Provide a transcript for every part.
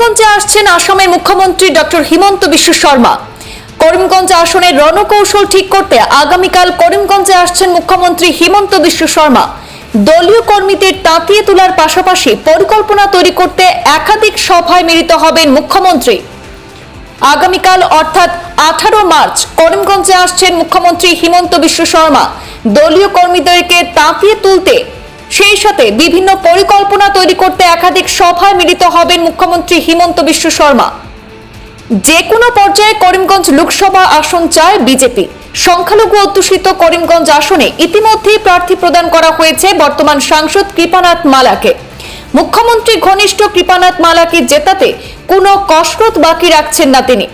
করিমগঞ্জে আসছেন আসামের মুখ্যমন্ত্রী ডক্টর হিমন্ত বিশ্ব শর্মা। করিমগঞ্জ আসনের রণকৌশল ঠিক করতে আগামীকাল করিমগঞ্জে আসছেন মুখ্যমন্ত্রী হিমন্ত বিশ্ব শর্মা। দলীয় কর্মীদের তাঁতিয়ে তোলার পাশাপাশি পরিকল্পনা তৈরি করতে একাধিক সভায় মিলিত হবেন মুখ্যমন্ত্রী। আগামীকাল অর্থাৎ আঠারো মার্চ করিমগঞ্জে আসছেন মুখ্যমন্ত্রী হিমন্ত বিশ্ব শর্মা। দলীয় কর্মীদেরকে তাঁতিয়ে তুলতে সেই সাথে বিভিন্ন পরিকল্পনা তৈরি করতে একাধিক সভায় মিলিত হবেন মুখ্যমন্ত্রী হিমন্ত বিশ্ব শর্মা। যে কোনো পর্যায়ে করিমগঞ্জ লোকসভা আসন চায় বিজেপি। সংখ্যালঘু অধ্যুষিত করিমগঞ্জ আসনে ইতিমধ্যেই প্রার্থী প্রদান করা হয়েছে বর্তমান সাংসদ কৃপানাথ মালাকে। মুখ্যমন্ত্রী ঘনিষ্ঠ কৃপানাথ মালাকে জেতাতে কোনো কসরত বাকি রাখছেন না তিনি।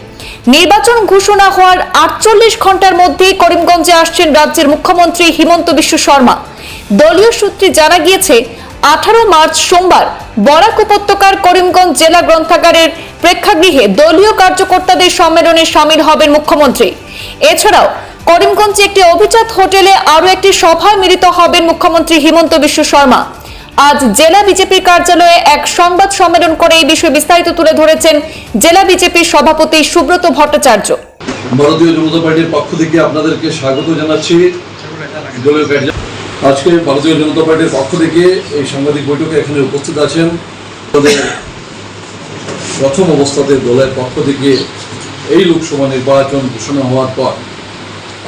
নির্বাচন ঘোষণা হওয়ার আটচল্লিশ ঘণ্টার মধ্যেই করিমগঞ্জে আসছেন রাজ্যের মুখ্যমন্ত্রী হিমন্ত বিশ্ব শর্মা। দলীয় সূত্রে জানা গিয়েছে, আঠারো মার্চ সোমবার বরাক উপত্যকার করিমগঞ্জ জেলা গ্রন্থাগারের প্রেক্ষাগৃহে দলীয় কার্যকর্তাদের সম্মেলনে সামিল হবেন মুখ্যমন্ত্রী। এছাড়াও করিমগঞ্জে একটি অভিজাত হোটেলে আরও একটি সভায় মিলিত হবেন মুখ্যমন্ত্রী হিমন্ত বিশ্ব শর্মা। আজ জেলা বিজেপি কার্যালয়ে এক সংবাদ সম্মেলন করে এই বিষয়ে বিস্তারিত তুলে ধরেছেন জেলা বিজেপির সভাপতি সুব্রত ভট্টাচার্য। ভারতীয় জনতা পার্টির পক্ষ থেকে আপনাদেরকে স্বাগত জানাচ্ছি। আজকে ভারতীয় জনতা পার্টির পক্ষ থেকে এই সাংবাদিক বৈঠকে এখানে উপস্থিত আছেন আমাদের প্রথম অবস্থাতে দলের পক্ষ থেকে এই লোকসভা নির্বাচন ঘোষণা হওয়ার পর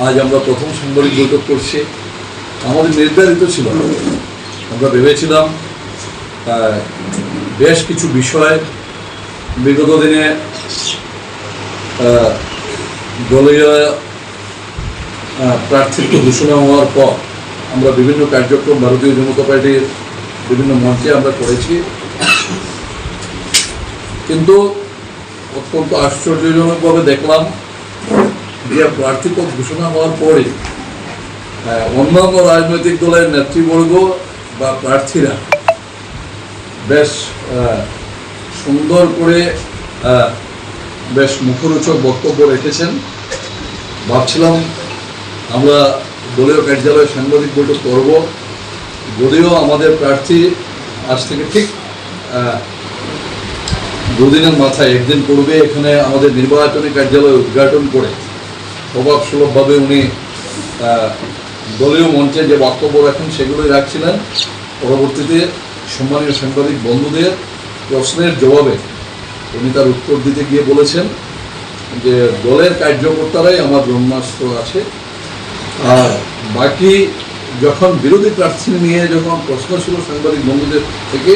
আজ আমরা প্রথম সাংবাদিক বৈঠক করছি। আমাদের নির্ধারিত ছিল আমরা ভেবেছিলাম বেশ কিছু বিষয় বিগত দিনে দলীয় প্রার্থিত্ব ঘোষণা হওয়ার পর আমরা বিভিন্ন কার্যক্রম ভারতীয় জনতা পার্টির বিভিন্ন মঞ্চে আমরা করেছি। কিন্তু অত্যন্ত আশ্চর্যজনকভাবে দেখলাম যে প্রার্থীপদ ঘোষণা হওয়ার পরে অন্যান্য রাজনৈতিক দলের নেতৃবর্গ বা প্রার্থীরা বেশ সুন্দর করে বেশ মুখরোচক বক্তব্য রেখেছেন। ভাবছিলাম আমরা দলীয় কার্যালয়ে সাংবাদিক বৈঠক করব। যদিও আমাদের প্রার্থী আজ থেকে ঠিক দুদিনের মাথায়, একদিন পূর্বে এখানে আমাদের নির্বাচনী কার্যালয় উদ্ঘাটন করে প্রভাবসুলভভাবে উনি দলীয় মঞ্চে যে বক্তব্য রাখেন সেগুলোই রাখছিলেন। পরবর্তীতে সম্মানীয় সাংবাদিক বন্ধুদের প্রশ্নের জবাবে উনি তার উত্তর দিতে গিয়ে বলেছেন যে দলের কার্যকর্তারাই আমার ব্রহ্মাস্ত্র আছে। আর বাকি যখন বিরোধী প্রার্থী নিয়ে যখন প্রশ্ন ছিল সাংবাদিক বন্ধুদের থেকে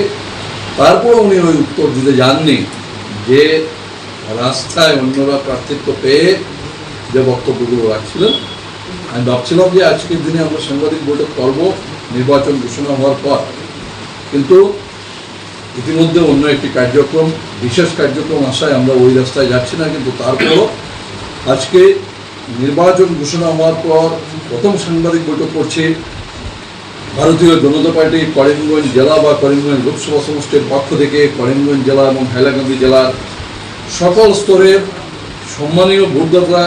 তারপর উনি ওই উত্তর দিতে যাননি যে রাস্তায় অন্যরা প্রার্থিত্ব পেয়ে যে বক্তব্যগুলো রাখছিলেন, আমি ভাবছিলাম যে আজকের দিনে আমরা সাংবাদিক বৈঠক করব, নির্বাচন ঘোষণা হওয়ার পর। কিন্তু ইতিমধ্যে অন্য একটি কার্যক্রম, বিশেষ কার্যক্রম আসায় আমরা ওই রাস্তায় যাচ্ছি না, কিন্তু তারপরও আজকে নির্বাচন ঘোষণা হওয়ার পর প্রথম সাংবাদিক বৈঠক করছে ভারতীয় জনতা পার্টি করিমগঞ্জ জেলা বা করিমগঞ্জ লোকসভা সমষ্টির পক্ষ থেকে করিমগঞ্জ জেলা এবং হাইলাকান্দি জেলার সকল স্তরের সম্মানীয় ভোটদাতা,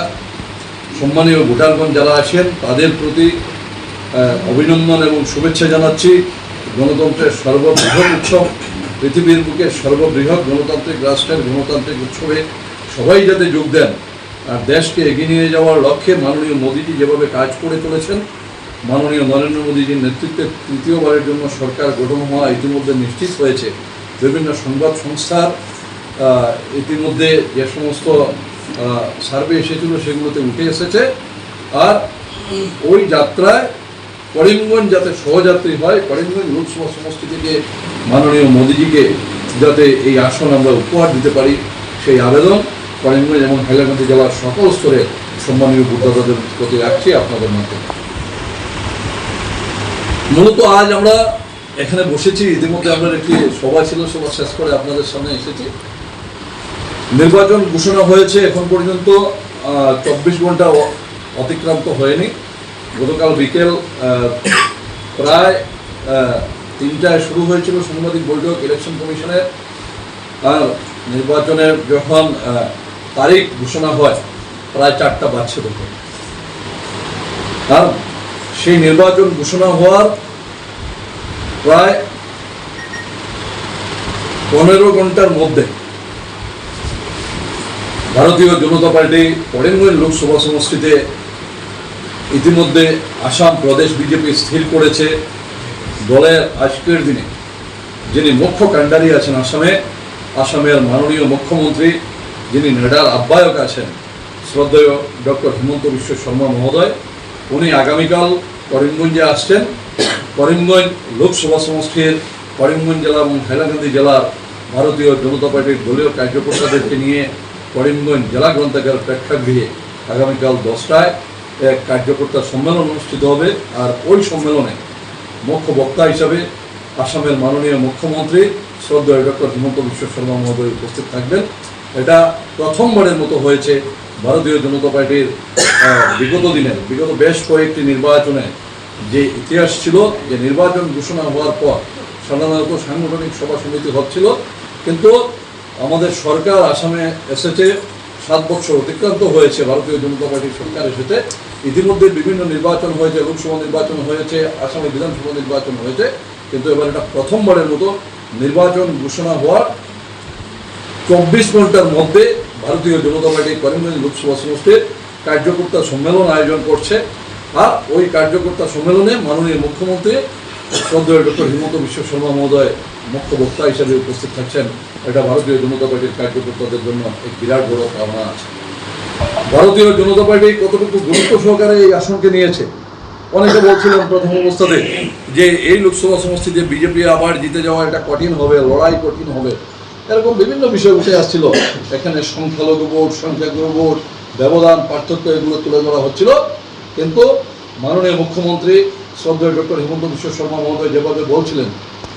সম্মানীয় ভোটারগণ যারা আছেন, তাদের প্রতি অভিনন্দন এবং শুভেচ্ছা জানাচ্ছি। গণতন্ত্রের সর্ববৃহৎ উৎসব, পৃথিবীর বুকে সর্ববৃহৎ গণতান্ত্রিক রাষ্ট্রের গণতান্ত্রিক উৎসবে সবাই যাতে যোগ দেন। দেশকে এগিয়ে নিয়ে যাওয়ার লক্ষ্যে মাননীয় মোদীজি যেভাবে কাজ করে চলেছেন, মাননীয় নরেন্দ্র মোদীজির নেতৃত্বে তৃতীয়বারের জন্য সরকার গঠন হওয়া ইতিমধ্যে নিশ্চিত হয়েছে। বিভিন্ন সংবাদ সংস্থার ইতিমধ্যে যে সমস্ত সার্ভে এসেছিল সেগুলোতে উঠে এসেছে। আর ওই যাত্রায় করিমগঞ্জ যাতে সহযাত্রী হয়, করিমগঞ্জ লোকসভা সমষ্টি থেকে মাননীয় মোদীজিকে যাতে এই আসন আমরা উপহার দিতে পারি, সেই আবেদন করিমগঞ্জ এবং হাইলাকান্দি জেলার সকল স্তরে সম্মানীয় ভোটদাতাদের প্রতি রাখছি আপনাদের মাধ্যমে মূলত আজ আমরা এখানে বসেছি, ইতিমধ্যে আপনার একটি সভা ছিল, সভা শেষ করে আপনাদের সামনে এসেছি। নির্বাচন ঘোষণা হয়েছে, এখন পর্যন্ত চব্বিশ ঘণ্টা অতিক্রান্ত হয়নি। গতকাল বিকেল প্রায় তিনটায় শুরু হয়েছিল সাংবাদিক বৈঠক, ইলেকশন কমিশনের। আর নির্বাচনের যখন তারিখ ঘোষণা হয়, প্রায় চারটা বাজছে তখন কারণ সেই নির্বাচন ঘোষণা হওয়ার প্রায় পনেরো ঘণ্টার মধ্যে ভারতীয় জনতা পার্টি করিমগঞ্জ লোকসভা সমষ্টিতে ইতিমধ্যে আসাম প্রদেশ বিজেপি স্থির করেছে দলের আজকের দিনে। যিনি মুখ্য কাণ্ডারি আছেন আসামে, আসামের মাননীয় মুখ্যমন্ত্রী যিনি নেডার আহ্বায়ক আছেন, শ্রদ্ধেয় ডক্টর হিমন্ত বিশ্ব শর্মা মহোদয়, উনি আগামীকাল করিমগঞ্জে আসছেন। করিমগঞ্জ লোকসভা সমষ্টির করিমগঞ্জ জেলা এবং হাইলাকান্দি জেলার ভারতীয় জনতা পার্টির দলীয় কার্যকর্তাদেরকে নিয়ে করিমগঞ্জ জেলা গ্রন্থাগার প্রেক্ষাগৃহে আগামীকাল দশটায় এক কার্যকর্তা সম্মেলন অনুষ্ঠিত হবে। আর ওই সম্মেলনে মুখ্য বক্তা হিসাবে আসামের মাননীয় মুখ্যমন্ত্রী শ্রদ্ধেয় ডক্টর হিমন্ত বিশ্ব শর্মা মহোদয় উপস্থিত থাকবেন। এটা প্রথমবারের মতো হয়েছে ভারতীয় জনতা পার্টির বিগত দিনের বিগত বেশ কয়েকটি নির্বাচনে যে ইতিহাস ছিল, যে নির্বাচন ঘোষণা হওয়ার পর সাধারণত সাংগঠনিক সভা সমিতি হচ্ছিল। কিন্তু আমাদের সরকার আসামে এসেছে, সাত বছর অতিক্রান্ত হয়েছে, ভারতীয় জনতা পার্টির সরকার এসেছে। ইতিমধ্যে বিভিন্ন নির্বাচন হয়েছে, লোকসভা নির্বাচন হয়েছে, আসামে বিধানসভা নির্বাচন হয়েছে। কিন্তু এবার এটা প্রথমবারের মতো নির্বাচন ঘোষণা হওয়ার চব্বিশ ঘণ্টার মধ্যে ভারতীয় জনতা পার্টি করিমগঞ্জ লোকসভা সমষ্টির কার্যকর্তা সম্মেলন আয়োজন করছে। আর ওই কার্যকর্তা সম্মেলনে মাননীয় মুখ্যমন্ত্রী শ্রদ্ধেয় ডক্টর হিমন্ত বিশ্ব শর্মা মহোদয় মুখ্য বক্তা হিসেবে উপস্থিত থাকছেন। এটা ভারতীয় জনতা পার্টির কার্যকর্তাদের জন্য এক বিরাট বড় পাওনা আছে। ভারতীয় জনতা পার্টি কতটুকু গুরুত্ব সহকারে এই আসনকে নিয়েছে? অনেকে বলছিলেন প্রথম অবস্থাতে যে এই লোকসভা সমষ্টিতে বিজেপি আবার জিতে যাওয়া এটা কঠিন হবে, লড়াই কঠিন হবে। এরকম বিভিন্ন বিষয় উঠে আসছিল। এখানে সংখ্যালঘু ভোট, সংখ্যাগুরু ভোট, ব্যবধান, পার্থক্য এগুলো তুলে ধরা হচ্ছিল। কিন্তু মাননীয় মুখ্যমন্ত্রী শ্রদ্ধেয় ডক্টর হিমন্ত বিশ্ব শর্মা মহোদয় যেভাবে বলছিলেন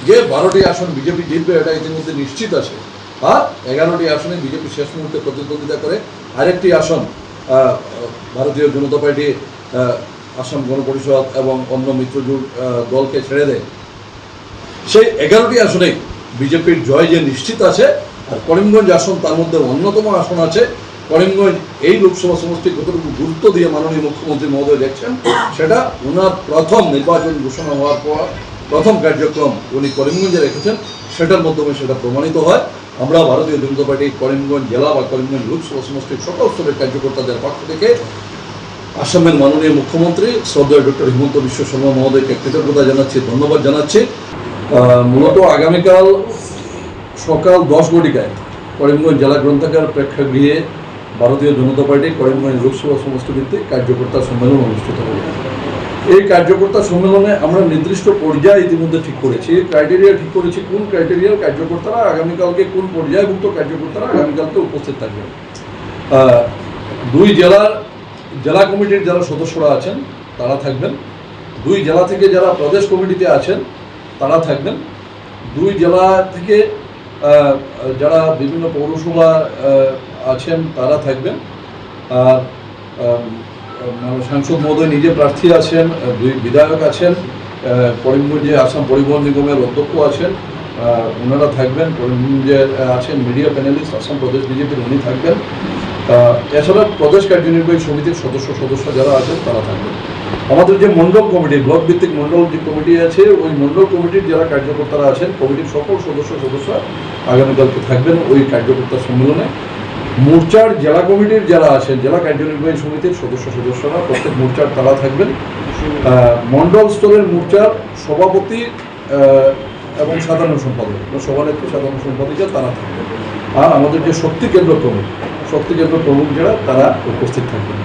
যে, বারোটি আসন বিজেপি জিতবে, এটা ইতিমধ্যে নিশ্চিত আছে। আর এগারোটি আসনে বিজেপি শেষ মুহূর্তে প্রতিদ্বন্দ্বিতা করে। আরেকটি আসন ভারতীয় জনতা পার্টি আসাম গণপরিষদ এবং অন্য মিত্রজোট দলকে ছেড়ে দেয়। সেই এগারোটি আসনে বিজেপির জয় যে নিশ্চিত আছে, আর করিমগঞ্জ আসন তার মধ্যে অন্যতম আসন আছে। করিমগঞ্জ এই লোকসভা সমষ্টি কতটুকু গুরুত্ব দিয়ে মাননীয় মুখ্যমন্ত্রী মহোদয় দেখছেন, সেটা ওনার প্রথম নির্বাচন ঘোষণা হওয়ার পর প্রথম কার্যক্রম উনি করিমগঞ্জে রেখেছেন, সেটার মাধ্যমে সেটা প্রমাণিত হয়। আমরা ভারতীয় জনতা পার্টি করিমগঞ্জ জেলা বা করিমগঞ্জ লোকসভা সমষ্টির সকল স্তরের কার্যকর্তাদের পক্ষ থেকে আসামের মাননীয় মুখ্যমন্ত্রী শ্রদ্ধেয় ডক্টর হিমন্ত বিশ্ব শর্মা মহোদয়কে কৃতজ্ঞতা জানাচ্ছি, ধন্যবাদ জানাচ্ছি। মূলত আগামীকাল সকাল দশ ঘটিকায় করিমগঞ্জ জেলা গ্রন্থাগার প্রেক্ষাগৃহে ভারতীয় জনতা পার্টি করিমগঞ্জ লোকসভা সমষ্টি ভিত্তিক কার্যকর্তা সম্মেলন অনুষ্ঠিত হবে। এই কার্যকর্তা সম্মেলনে আমরা নির্দিষ্ট পর্যায়ে ইতিমধ্যে ঠিক করেছি। ক্রাইটেরিয়া ঠিক করেছি, কোন ক্রাইটেরিয়ার কার্যকর্তারা আগামীকালকে কোন পর্যায়ভুক্ত কার্যকর্তারা আগামীকালকে উপস্থিত থাকবেন। দুই জেলার জেলা কমিটির যারা সদস্যরা আছেন, তারা থাকবেন। দুই জেলা থেকে যারা প্রদেশ কমিটিতে আছেন তারা থাকবেন। দুই জেলা থেকে যারা বিভিন্ন পৌরসভা আছেন, তারা থাকবেন। আর সাংসদ মহোদয় নিজে প্রার্থী আছেন, দুই বিধায়ক আছেন করিমগঞ্জে আসাম পরিবহন নিগমের অধ্যক্ষ আছেন ওনারা থাকবেন। করিমগঞ্জে আছেন মিডিয়া প্যানেলিস্ট, আসাম প্রদেশ বিজেপির, উনি থাকবেন। এছাড়া প্রদেশ কার্যনির্বাহী সমিতির সদস্য সদস্য যারা আছেন তারা থাকবেন। আমাদের যে মন্ডল কমিটি ব্লক ভিত্তিক মন্ডল যে কমিটি আছে, ওই মন্ডল কমিটির যারা কার্যকর্তারা আছেন, কমিটির সকল সদস্য সদস্য আগামীকালকে থাকবেন ওই কার্যকর্তা সম্মেলনে। মোর্চার জেলা কমিটির যারা আছেন, জেলা কার্যনির্বাহী সমিতির সদস্য সদস্যরা, প্রত্যেক মোর্চার তারা থাকবেন। মন্ডল স্তরের মোর্চার সভাপতি এবং সাধারণ সম্পাদক সভানেত্রী সাধারণ সম্পাদিকা তারা থাকবেন। আর আমাদের যে শক্তি কেন্দ্র প্রমুখ শক্তি কেন্দ্র প্রমুখ যারা, তারা উপস্থিত থাকবেন।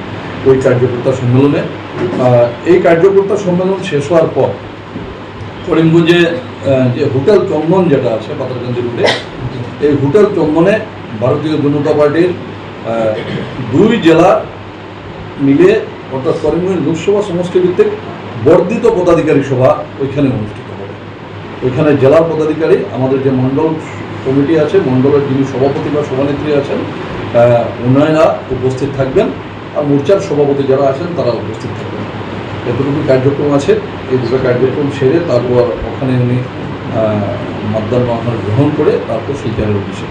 ওই কার্যকর্তা সম্মেলনে। এই কার্যকর্তা সম্মেলন শেষ হওয়ার পর করিমগঞ্জে যে হোটেল চন্দন যেটা আছে পাতারকান্দি রুটে এই হোটেল চন্দনে ভারতীয় জনতা পার্টির দুই জেলা মিলে, অর্থাৎ করিমগঞ্জ লোকসভা সমষ্টি ভিত্তিক বর্ধিত পদাধিকারী সভা ওইখানে অনুষ্ঠিত হবে। ওইখানে জেলার পদাধিকারী, আমাদের যে মণ্ডল কমিটি আছে, মণ্ডলের যিনি সভাপতি বা সভানেত্রী আছেন ওনারা উপস্থিত থাকবেন আর মোর্চার সভাপতি যারা আছেন তারা উপস্থিত থাকবেন। এতটুকু কার্যক্রম আছে। এই দুটো কার্যক্রম সেরে তারপর ওখানে উনি মাদ্যান্ন গ্রহণ করে তারপর সেই জায়গার উদ্দেশ্যে